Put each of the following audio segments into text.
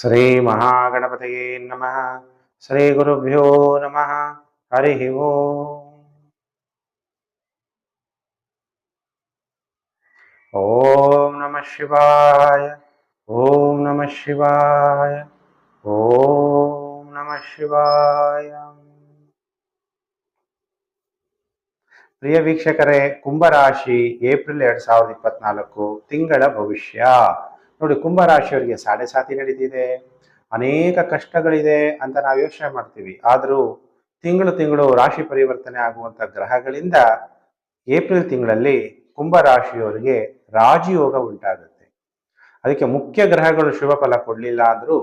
ಶ್ರೀ ಮಹಾಗಣಪತಿಯೇ ನಮಃ. ಶ್ರೀ ಗುರುಭ್ಯೋ ನಮಃ. ಹರಿ ಓಂ. ಓಂ ನಮಃ ಶಿವಾಯ. ಓಂ ನಮ ಶಿವಾಯ. ಓಂ ನಮ ಶಿವಾಯ. ಪ್ರಿಯ ವೀಕ್ಷಕರೇ, ಕುಂಭರಾಶಿ ಏಪ್ರಿಲ್ ಎರಡ್ ಸಾವಿರದ ಇಪ್ಪತ್ನಾಲ್ಕು ತಿಂಗಳ ಭವಿಷ್ಯ. ನೋಡಿ, ಕುಂಭರಾಶಿಯವರಿಗೆ ಸಾಡೆ ಸಾತಿ ನಡೀತಿದೆ, ಅನೇಕ ಕಷ್ಟಗಳಿದೆ ಅಂತ ನಾವು ಯೋಚನೆ ಮಾಡ್ತೀವಿ. ಆದರೂ ತಿಂಗಳು ತಿಂಗಳು ರಾಶಿ ಪರಿವರ್ತನೆ ಆಗುವಂಥ ಗ್ರಹಗಳಿಂದ ಏಪ್ರಿಲ್ ತಿಂಗಳಲ್ಲಿ ಕುಂಭರಾಶಿಯವರಿಗೆ ರಾಜಯೋಗ ಉಂಟಾಗುತ್ತೆ. ಅದಕ್ಕೆ ಮುಖ್ಯ ಗ್ರಹಗಳು ಶುಭ ಫಲ ಕೊಡಲಿಲ್ಲ ಆದರೂ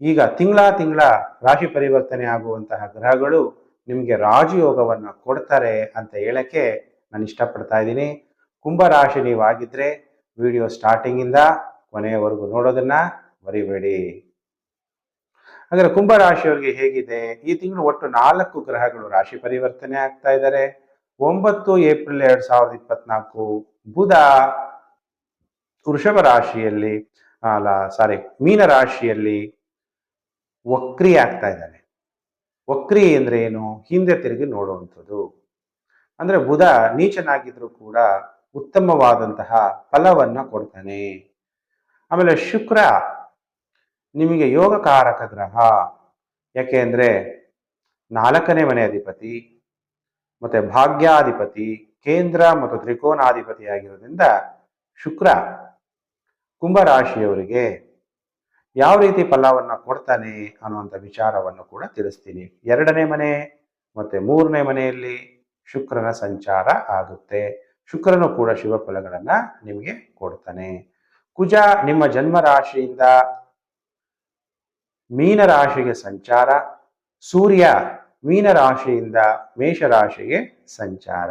ಈಗ ತಿಂಗಳ ತಿಂಗಳ ರಾಶಿ ಪರಿವರ್ತನೆ ಆಗುವಂತಹ ಗ್ರಹಗಳು ನಿಮಗೆ ರಾಜಯೋಗವನ್ನು ಕೊಡ್ತಾರೆ ಅಂತ ಹೇಳಕ್ಕೆ ನಾನು ಇಷ್ಟಪಡ್ತಾ ಇದ್ದೀನಿ. ಕುಂಭರಾಶಿ ನೀವಾಗಿದ್ದರೆ ವಿಡಿಯೋ ಸ್ಟಾರ್ಟಿಂಗಿಂದ ಕೊನೆಯವರೆಗೂ ನೋಡೋದನ್ನ ಮರಿಬೇಡಿ. ಹಾಗಾದ್ರೆ ಕುಂಭರಾಶಿಯವರಿಗೆ ಹೇಗಿದೆ? ಈ ತಿಂಗಳು ಒಟ್ಟು ನಾಲ್ಕು ಗ್ರಹಗಳು ರಾಶಿ ಪರಿವರ್ತನೆ ಆಗ್ತಾ ಇದ್ದಾರೆ ಒಂಬತ್ತು ಏಪ್ರಿಲ್ ಎರಡ್ ಸಾವಿರದ ಇಪ್ಪತ್ನಾಲ್ಕು ಬುಧ ವೃಷಭ ರಾಶಿಯಲ್ಲಿ ಅಲ್ಲ ಸಾರಿ ಮೀನ ರಾಶಿಯಲ್ಲಿ ವಕ್ರಿ ಆಗ್ತಾ ಇದ್ದಾನೆ ವಕ್ರಿ ಅಂದ್ರೆ ಏನು? ಹಿಂದೆ ತಿರುಗಿ ನೋಡುವಂಥದ್ದು. ಅಂದ್ರೆ ಬುಧ ನೀಚನಾಗಿದ್ರು ಕೂಡ ಉತ್ತಮವಾದಂತಹ ಫಲವನ್ನ ಕೊಡ್ತಾನೆ. ಆಮೇಲೆ ಶುಕ್ರ ನಿಮಗೆ ಯೋಗಕಾರಕ ಗ್ರಹ. ಯಾಕೆ ಅಂದರೆ ನಾಲ್ಕನೇ ಮನೆ ಅಧಿಪತಿ ಮತ್ತು ಭಾಗ್ಯಾಧಿಪತಿ, ಕೇಂದ್ರ ಮತ್ತು ತ್ರಿಕೋನಾಧಿಪತಿ ಆಗಿರೋದ್ರಿಂದ ಶುಕ್ರ ಕುಂಭರಾಶಿಯವರಿಗೆ ಯಾವ ರೀತಿ ಫಲವನ್ನು ಕೊಡ್ತಾನೆ ಅನ್ನುವಂಥ ವಿಚಾರವನ್ನು ಕೂಡ ತಿಳಿಸ್ತೀನಿ. ಎರಡನೇ ಮನೆ ಮತ್ತು ಮೂರನೇ ಮನೆಯಲ್ಲಿ ಶುಕ್ರನ ಸಂಚಾರ ಆಗುತ್ತೆ. ಶುಕ್ರನು ಕೂಡ ಶಿವಫಲಗಳನ್ನು ಫಲಗಳನ್ನ ನಿಮಗೆ ಕೊಡ್ತಾನೆ. ಕುಜ ನಿಮ್ಮ ಜನ್ಮ ರಾಶಿಯಿಂದ ಮೀನ ರಾಶಿಗೆ ಸಂಚಾರ, ಸೂರ್ಯ ಮೀನ ರಾಶಿಯಿಂದ ಮೇಷ ರಾಶಿಗೆ ಸಂಚಾರ.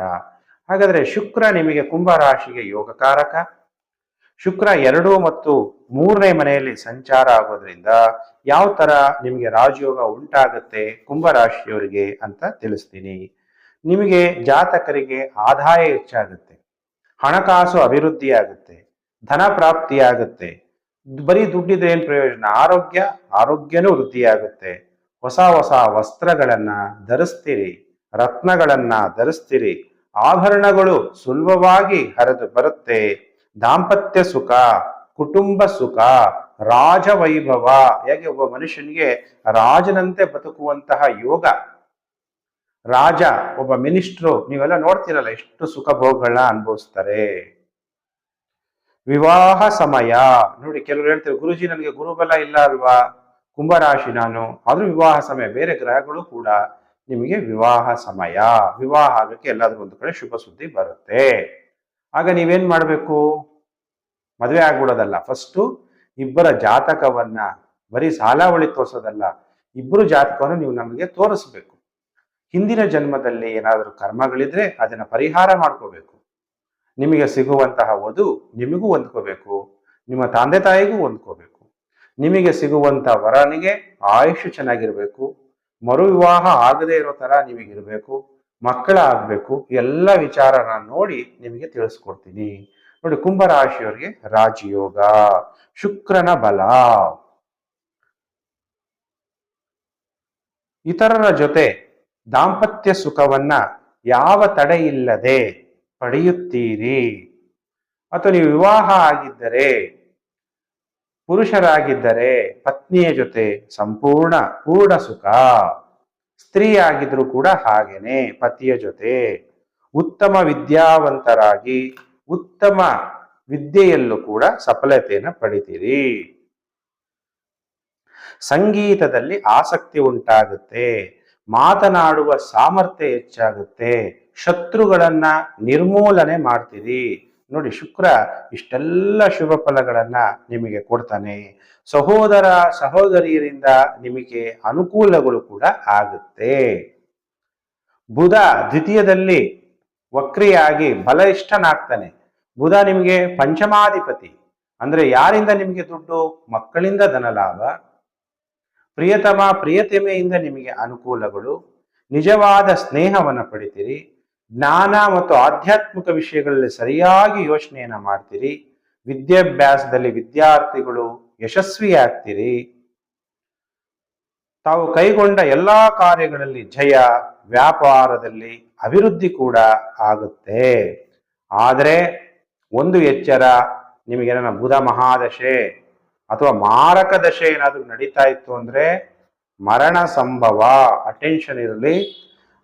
ಹಾಗಾದ್ರೆ ಶುಕ್ರ ನಿಮಗೆ ಕುಂಭ ರಾಶಿಗೆ ಯೋಗಕಾರಕ. ಶುಕ್ರ ಎರಡು ಮತ್ತು ಮೂರನೇ ಮನೆಯಲ್ಲಿ ಸಂಚಾರ ಆಗೋದ್ರಿಂದ ಯಾವ ತರ ನಿಮಗೆ ರಾಜಯೋಗ ಉಂಟಾಗುತ್ತೆ ಕುಂಭ ರಾಶಿಯವರಿಗೆ ಅಂತ ತಿಳಿಸ್ತೀನಿ. ನಿಮಗೆ ಜಾತಕರಿಗೆ ಆದಾಯ ಹೆಚ್ಚಾಗುತ್ತೆ, ಹಣಕಾಸು ಅಭಿವೃದ್ಧಿ ಆಗುತ್ತೆ ಧನ ಪ್ರಾಪ್ತಿಯಾಗುತ್ತೆ. ಬರೀ ದುಡ್ಡಿದ್ರೆ ಏನ್ ಪ್ರಯೋಜನ? ಆರೋಗ್ಯ, ಆರೋಗ್ಯನೂ ವೃದ್ಧಿಯಾಗುತ್ತೆ. ಹೊಸ ಹೊಸ ವಸ್ತ್ರಗಳನ್ನ ಧರಿಸ್ತೀರಿ, ರತ್ನಗಳನ್ನ ಧರಿಸ್ತೀರಿ, ಆಭರಣಗಳು ಸುಲಭವಾಗಿ ಹರಿದು ಬರುತ್ತೆ. ದಾಂಪತ್ಯ ಸುಖ, ಕುಟುಂಬ ಸುಖ, ರಾಜವೈಭವ, ಹೇಗೆ ಒಬ್ಬ ಮನುಷ್ಯನಿಗೆ ರಾಜನಂತೆ ಬದುಕುವಂತಹ ಯೋಗ. ರಾಜ, ಒಬ್ಬ ಮಿನಿಸ್ಟ್ರು, ನೀವೆಲ್ಲ ನೋಡ್ತೀರಲ್ಲ, ಎಷ್ಟು ಸುಖ ಭೋಗಗಳನ್ನ ಅನುಭವಿಸ್ತಾರೆ. ವಿವಾಹ ಸಮಯ. ನೋಡಿ, ಕೆಲವರು ಹೇಳ್ತಾರೆ, ಗುರುಜಿ ನನಗೆ ಗುರುಬಲ ಇಲ್ಲ ಅಲ್ವಾ? ಕುಂಭರಾಶಿ ನಾನು, ಆದ್ರೂ ವಿವಾಹ ಸಮಯ, ಬೇರೆ ಗ್ರಹಗಳು ಕೂಡ ನಿಮಗೆ ವಿವಾಹ ಸಮಯ. ವಿವಾಹ ಆಗಕ್ಕೆ ಎಲ್ಲಾದ್ರೂ ಒಂದು ಕಡೆ ಶುಭ ಸುದ್ದಿ ಬರುತ್ತೆ. ಆಗ ನೀವೇನ್ ಮಾಡಬೇಕು? ಮದುವೆ ಆಗ್ಬಿಡೋದಲ್ಲ. ಫಸ್ಟು ಇಬ್ಬರ ಜಾತಕವನ್ನ ಬರೀ ಸಾಲಾವಳಿ ತೋರಿಸೋದಲ್ಲ. ಇಬ್ಬರು ಜಾತಕವನ್ನು ನೀವು ನಮಗೆ ತೋರಿಸ್ಬೇಕು. ಹಿಂದಿನ ಜನ್ಮದಲ್ಲಿ ಏನಾದರೂ ಕರ್ಮಗಳಿದ್ರೆ ಅದನ್ನ ಪರಿಹಾರ ಮಾಡ್ಕೋಬೇಕು. ನಿಮಗೆ ಸಿಗುವಂತಹ ವಧು ನಿಮಗೂ ಹೊಂದ್ಕೋಬೇಕು. ನಿಮ್ಮ ತಂದೆ ತಾಯಿಗೂ ಹೊಂದ್ಕೋಬೇಕು. ನಿಮಗೆ ಸಿಗುವಂತ ವರನಿಗೆ ಆಯುಷ್ಯ ಚೆನ್ನಾಗಿರ್ಬೇಕು. ಮರು ವಿವಾಹ ಆಗದೇ ಇರೋ ತರ ನಿಮಗಿರ್ಬೇಕು. ಮಕ್ಕಳ ಆಗ್ಬೇಕು. ಎಲ್ಲ ವಿಚಾರ ನೋಡಿ ನಿಮಗೆ ತಿಳಿಸ್ಕೊಡ್ತೀನಿ. ನೋಡಿ ಕುಂಭರಾಶಿಯವರಿಗೆ ರಾಜಯೋಗ, ಶುಕ್ರನ ಬಲ. ಇತರರ ಜೊತೆ ದಾಂಪತ್ಯ ಸುಖವನ್ನ ಯಾವ ತಡೆ ಇಲ್ಲದೆ ಪಡೆಯುತ್ತೀರಿ. ಅಥವಾ ನೀವು ವಿವಾಹ ಆಗಿದ್ದರೆ, ಪುರುಷರಾಗಿದ್ದರೆ ಪತ್ನಿಯ ಜೊತೆ ಸಂಪೂರ್ಣ ಪೂರ್ಣ ಸುಖ. ಸ್ತ್ರೀ ಆಗಿದ್ರು ಕೂಡ ಹಾಗೇನೆ, ಪತಿಯ ಜೊತೆ ಉತ್ತಮ ವಿದ್ಯಾವಂತರಾಗಿ ಉತ್ತಮ ವಿದ್ಯೆಯಲ್ಲೂ ಕೂಡ ಸಫಲತೆಯನ್ನು ಪಡಿತೀರಿ. ಸಂಗೀತದಲ್ಲಿ ಆಸಕ್ತಿ ಉಂಟಾಗುತ್ತೆ, ಮಾತನಾಡುವ ಸಾಮರ್ಥ್ಯ ಹೆಚ್ಚಾಗುತ್ತೆ ಶತ್ರುಗಳನ್ನ ನಿರ್ಮೂಲನೆ ಮಾಡ್ತೀರಿ. ನೋಡಿ ಶುಕ್ರ ಇಷ್ಟೆಲ್ಲ ಶುಭ ಫಲಗಳನ್ನ ನಿಮಗೆ ಕೊಡ್ತಾನೆ. ಸಹೋದರ ಸಹೋದರಿಯರಿಂದ ನಿಮಗೆ ಅನುಕೂಲಗಳು ಕೂಡ ಆಗುತ್ತೆ. ಬುಧ ದ್ವಿತೀಯದಲ್ಲಿ ವಕ್ರಿಯಾಗಿ ಬಲಿಷ್ಠನಾಗ್ತಾನೆ ಬುಧ ನಿಮಗೆ ಪಂಚಮಾಧಿಪತಿ. ಅಂದ್ರೆ ಯಾರಿಂದ ನಿಮಗೆ ದುಡ್ಡು? ಮಕ್ಕಳಿಂದ ಧನಲಾಭ. ಪ್ರಿಯತಮ, ಪ್ರಿಯತಮೆಯಿಂದ ನಿಮಗೆ ಅನುಕೂಲಗಳು. ನಿಜವಾದ ಸ್ನೇಹವನ್ನು ಪಡಿತೀರಿ. ಜ್ಞಾನ ಮತ್ತು ಆಧ್ಯಾತ್ಮಿಕ ವಿಷಯಗಳಲ್ಲಿ ಸರಿಯಾಗಿ ಯೋಚನೆಯನ್ನ ಮಾಡ್ತೀರಿ. ವಿದ್ಯಾಭ್ಯಾಸದಲ್ಲಿ ವಿದ್ಯಾರ್ಥಿಗಳು ಯಶಸ್ವಿ ಆಗ್ತೀರಿ ತಾವು ಕೈಗೊಂಡ ಎಲ್ಲಾ ಕಾರ್ಯಗಳಲ್ಲಿ ಜಯ, ವ್ಯಾಪಾರದಲ್ಲಿ ಅಭಿವೃದ್ಧಿ ಕೂಡ ಆಗುತ್ತೆ. ಆದರೆ ಒಂದು ಎಚ್ಚರ ನಿಮಗೇನ ಬುಧ ಮಹಾದಶೆ ಅಥವಾ ಮಾರಕ ದಶೆ ಏನಾದರೂ ನಡೀತಾ ಇತ್ತು ಅಂದ್ರೆ ಮರಣ ಸಂಭವ ಅಟೆನ್ಷನ್ ಇರಲಿ.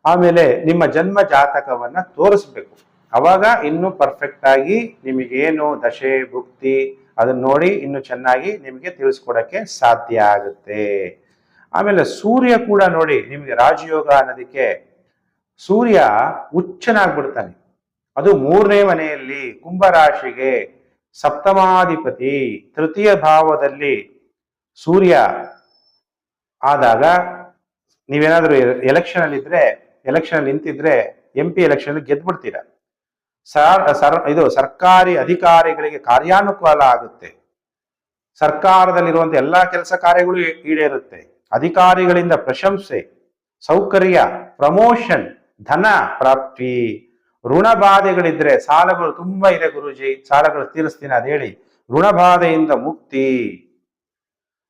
ಆಮೇಲೆ ನಿಮ್ಮ ಜನ್ಮ ಜಾತಕವನ್ನ ತೋರಿಸ್ಬೇಕು. ಅವಾಗ ಇನ್ನು ಪರ್ಫೆಕ್ಟ್ ಆಗಿ ನಿಮಗೇನು ದಶೆ, ಭುಕ್ತಿ ಅದನ್ನ ನೋಡಿ ಇನ್ನು ಚೆನ್ನಾಗಿ ನಿಮಗೆ ತಿಳಿಸ್ಕೊಡಕ್ಕೆ ಸಾಧ್ಯ ಆಗುತ್ತೆ. ಆಮೇಲೆ ಸೂರ್ಯ ಕೂಡ ನೋಡಿ ನಿಮಗೆ ರಾಜಯೋಗ ಅನ್ನೋದಕ್ಕೆ ಸೂರ್ಯ ಹುಚ್ಚನಾಗ್ಬಿಡ್ತಾನೆ. ಅದು ಮೂರನೇ ಮನೆಯಲ್ಲಿ ಕುಂಭರಾಶಿಗೆ ಸಪ್ತಮಾಧಿಪತಿ ತೃತೀಯ ಭಾವದಲ್ಲಿ ಸೂರ್ಯ ಆದಾಗ ನೀವೇನಾದ್ರೂ ಎಲೆಕ್ಷನ್ ಅಲ್ಲಿ ಇದ್ರೆ ಎಲೆಕ್ಷನ್ ನಿಂತಿದ್ರೆ ಎಂ ಪಿ ಎಲೆಕ್ಷನ್ ಗೆದ್ಬಿಡ್ತೀರಾ? ಸರ್ ಇದು ಸರ್ಕಾರಿ ಅಧಿಕಾರಿಗಳಿಗೆ ಕಾರ್ಯಾನುಕೂಲ ಆಗುತ್ತೆ. ಸರ್ಕಾರದಲ್ಲಿರುವಂತ ಎಲ್ಲಾ ಕೆಲಸ ಕಾರ್ಯಗಳು ಈಡೇರುತ್ತೆ. ಅಧಿಕಾರಿಗಳಿಂದ ಪ್ರಶಂಸೆ, ಸೌಕರ್ಯ ಪ್ರಮೋಷನ್ ಧನ ಪ್ರಾಪ್ತಿ, ಋಣ ಬಾಧೆಗಳಿದ್ರೆ ಸಾಲಗಳು ತುಂಬಾ ಇದೆ ಗುರುಜಿ. ಸಾಲಗಳು ತೀರಿಸ್ತೀನಿ ಅದೇಳಿ ಹೇಳಿ. ಋಣಬಾಧೆಯಿಂದ ಮುಕ್ತಿ.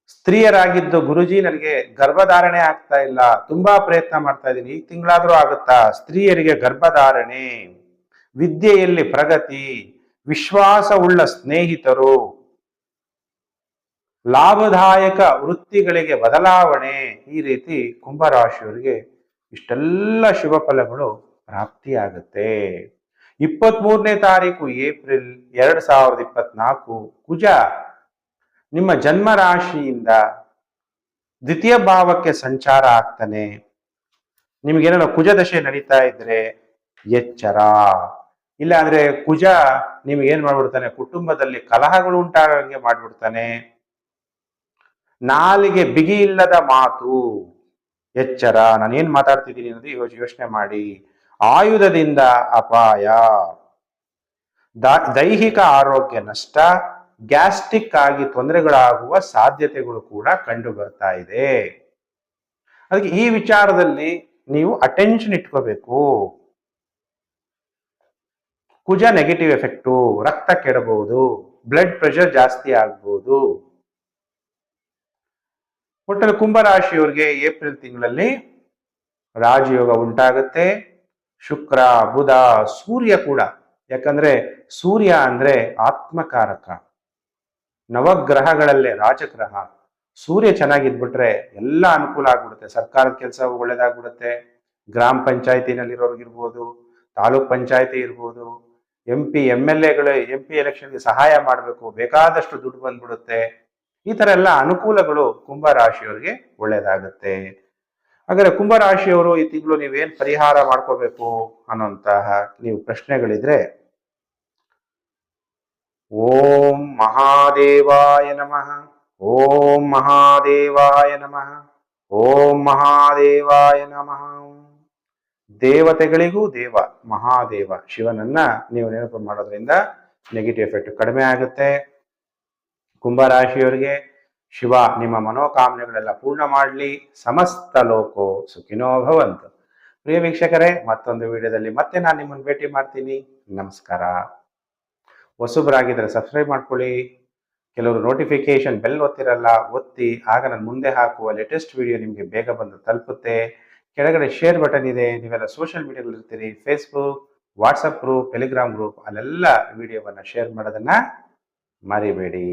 ಸ್ತ್ರೀಯರಾಗಿದ್ದು ಗುರುಜಿ ನನಗೆ ಗರ್ಭಧಾರಣೆ ಆಗ್ತಾ ಇಲ್ಲ. ತುಂಬಾ ಪ್ರಯತ್ನ ಮಾಡ್ತಾ ಇದ್ದೀನಿ. ಈ ತಿಂಗಳಾದ್ರೂ ಆಗುತ್ತಾ? ಸ್ತ್ರೀಯರಿಗೆ ಗರ್ಭಧಾರಣೆ, ವಿದ್ಯೆಯಲ್ಲಿ ಪ್ರಗತಿ, ವಿಶ್ವಾಸವುಳ್ಳ ಸ್ನೇಹಿತರು, ಲಾಭದಾಯಕ ವೃತ್ತಿಗಳಿಗೆ ಬದಲಾವಣೆ, ಈ ರೀತಿ ಕುಂಭರಾಶಿಯವರಿಗೆ ಇಷ್ಟೆಲ್ಲ ಶುಭ ಫಲಗಳು ಪ್ರಾಪ್ತಿಯಾಗುತ್ತೆ. ಇಪ್ಪತ್ತ್ ಮೂರನೇ ತಾರೀಕು ಏಪ್ರಿಲ್ ಎರಡ್ ಸಾವಿರದ ಇಪ್ಪತ್ನಾಲ್ಕು, ಕುಜ ನಿಮ್ಮ ಜನ್ಮ ರಾಶಿಯಿಂದ ದ್ವಿತೀಯ ಭಾವಕ್ಕೆ ಸಂಚಾರ ಆಗ್ತಾನೆ. ನಿಮಗೇನೋ ಕುಜ ದಶೆ ನಡೀತಾ ಇದ್ರೆ ಎಚ್ಚರ. ಇಲ್ಲ ಅಂದ್ರೆ ಕುಜ ನಿಮ್ಗೆ ಏನ್ ಮಾಡ್ಬಿಡ್ತಾನೆ, ಕುಟುಂಬದಲ್ಲಿ ಕಲಹಗಳು ಉಂಟಾಗಂಗೆ ಮಾಡ್ಬಿಡ್ತಾನೆ. ನಾಲಿಗೆ ಬಿಗಿ ಇಲ್ಲದ ಮಾತು, ಎಚ್ಚರ. ನಾನೇನ್ ಮಾತಾಡ್ತಿದ್ದೀನಿ ಅನ್ನೋದು ಯೋಚ- ಯೋಚನೆ ಮಾಡಿ. ಆಯುಧದಿಂದ ಅಪಾಯ. ದೈಹಿಕ ಆರೋಗ್ಯ ನಷ್ಟ ಗ್ಯಾಸ್ಟ್ರಿಕ್ ಆಗಿ ತೊಂದರೆಗಳಾಗುವ ಸಾಧ್ಯತೆಗಳು ಕೂಡ ಕಂಡು ಬರ್ತಾ ಇದೆ. ಅದಕ್ಕೆ ಈ ವಿಚಾರದಲ್ಲಿ ನೀವು ಅಟೆನ್ಷನ್ ಇಟ್ಕೋಬೇಕು. ಕುಜ ನೆಗೆಟಿವ್ ಎಫೆಕ್ಟು ರಕ್ತ ಕೆಡಬಹುದು ಬ್ಲಡ್ ಪ್ರೆಷರ್ ಜಾಸ್ತಿ ಆಗ್ಬೋದು. ಒಟ್ಟಲ್ಲಿ ಕುಂಭರಾಶಿಯವರಿಗೆ ಏಪ್ರಿಲ್ ತಿಂಗಳಲ್ಲಿ ರಾಜಯೋಗ ಉಂಟಾಗುತ್ತೆ. ಶುಕ್ರ, ಬುಧ, ಸೂರ್ಯ ಕೂಡ. ಯಾಕಂದ್ರೆ ಸೂರ್ಯ ಅಂದ್ರೆ ಆತ್ಮಕಾರಕ. ನವಗ್ರಹಗಳಲ್ಲೇ ರಾಜಗ್ರಹ. ಸೂರ್ಯ ಚೆನ್ನಾಗಿದ್ಬಿಟ್ರೆ ಎಲ್ಲ ಅನುಕೂಲ ಆಗ್ಬಿಡುತ್ತೆ. ಸರ್ಕಾರದ ಕೆಲಸ ಒಳ್ಳೇದಾಗ್ಬಿಡುತ್ತೆ. ಗ್ರಾಮ ಪಂಚಾಯತಿನಲ್ಲಿರೋರ್ಗಿರ್ಬೋದು ತಾಲೂಕ್ ಪಂಚಾಯತಿ ಇರ್ಬೋದು ಎಂ ಪಿ ಎಂ ಎಲ್ ಎಗಳು ಎಂ ಪಿ ಎಲೆಕ್ಷನ್ಗೆ ಸಹಾಯ ಮಾಡಬೇಕು, ಬೇಕಾದಷ್ಟು ದುಡ್ಡು ಬಂದ್ಬಿಡುತ್ತೆ. ಈ ಥರ ಎಲ್ಲ ಅನುಕೂಲಗಳು ಕುಂಭರಾಶಿಯವರಿಗೆ ಒಳ್ಳೇದಾಗುತ್ತೆ. ಹಾಗಾದ್ರೆ ಕುಂಭರಾಶಿಯವರು ಈ ತಿಂಗಳು ನೀವೇನು ಪರಿಹಾರ ಮಾಡ್ಕೋಬೇಕು ಅನ್ನೋಂತಹ ನೀವು ಪ್ರಶ್ನೆಗಳಿದ್ರೆ ಓಂ ಮಹಾದೇವಾಯ ನಮಃ. ಓಂ ಮಹಾದೇವಾಯ ನಮಃ. ಓಂ ಮಹಾದೇವಾಯ ನಮಃ. ದೇವತೆಗಳಿಗೂ ದೇವ, ಮಹಾದೇವ, ಶಿವನನ್ನ ನೀವು ನೆನಪು ಮಾಡೋದ್ರಿಂದ ನೆಗೆಟಿವ್ ಎಫೆಕ್ಟ್ ಕಡಿಮೆ ಆಗುತ್ತೆ. ಕುಂಭರಾಶಿಯವರಿಗೆ ಶಿವ ನಿಮ್ಮ ಮನೋಕಾಮನೆಗಳೆಲ್ಲ ಪೂರ್ಣ ಮಾಡಲಿ. ಸಮಸ್ತ ಲೋಕೋ ಸುಖಿನೋ ಭವಂತು. ಪ್ರಿಯ ವೀಕ್ಷಕರೇ, ಮತ್ತೊಂದು ವಿಡಿಯೋದಲ್ಲಿ ಮತ್ತೆ ನಾನು ನಿಮ್ಮನ್ನು ಭೇಟಿ ಮಾಡ್ತೀನಿ. ನಮಸ್ಕಾರ. ಹೊಸಬರಾಗಿದ್ದರೆ ಸಬ್ಸ್ಕ್ರೈಬ್ ಮಾಡ್ಕೊಳ್ಳಿ. ಕೆಲವರು ನೋಟಿಫಿಕೇಶನ್ ಬೆಲ್ ಒತ್ತಿರಲ್ಲ, ಒತ್ತಿ, ಆಗ ನಾನು ಮುಂದೆ ಹಾಕುವ ಲೇಟೆಸ್ಟ್ ವಿಡಿಯೋ ನಿಮಗೆ ಬೇಗ ಬಂದು ತಲುಪುತ್ತೆ. ಕೆಳಗಡೆ ಶೇರ್ ಬಟನ್ ಇದೆ, ನೀವೆಲ್ಲ ಸೋಷಿಯಲ್ ಮೀಡಿಯಾದಲ್ಲಿ ಇರ್ತೀರಿ Facebook WhatsApp group Telegram group ಅಲ್ಲೆಲ್ಲ ವಿಡಿಯೋವನ್ನು ಶೇರ್ ಮಾಡೋದನ್ನು ಮರಿಬೇಡಿ.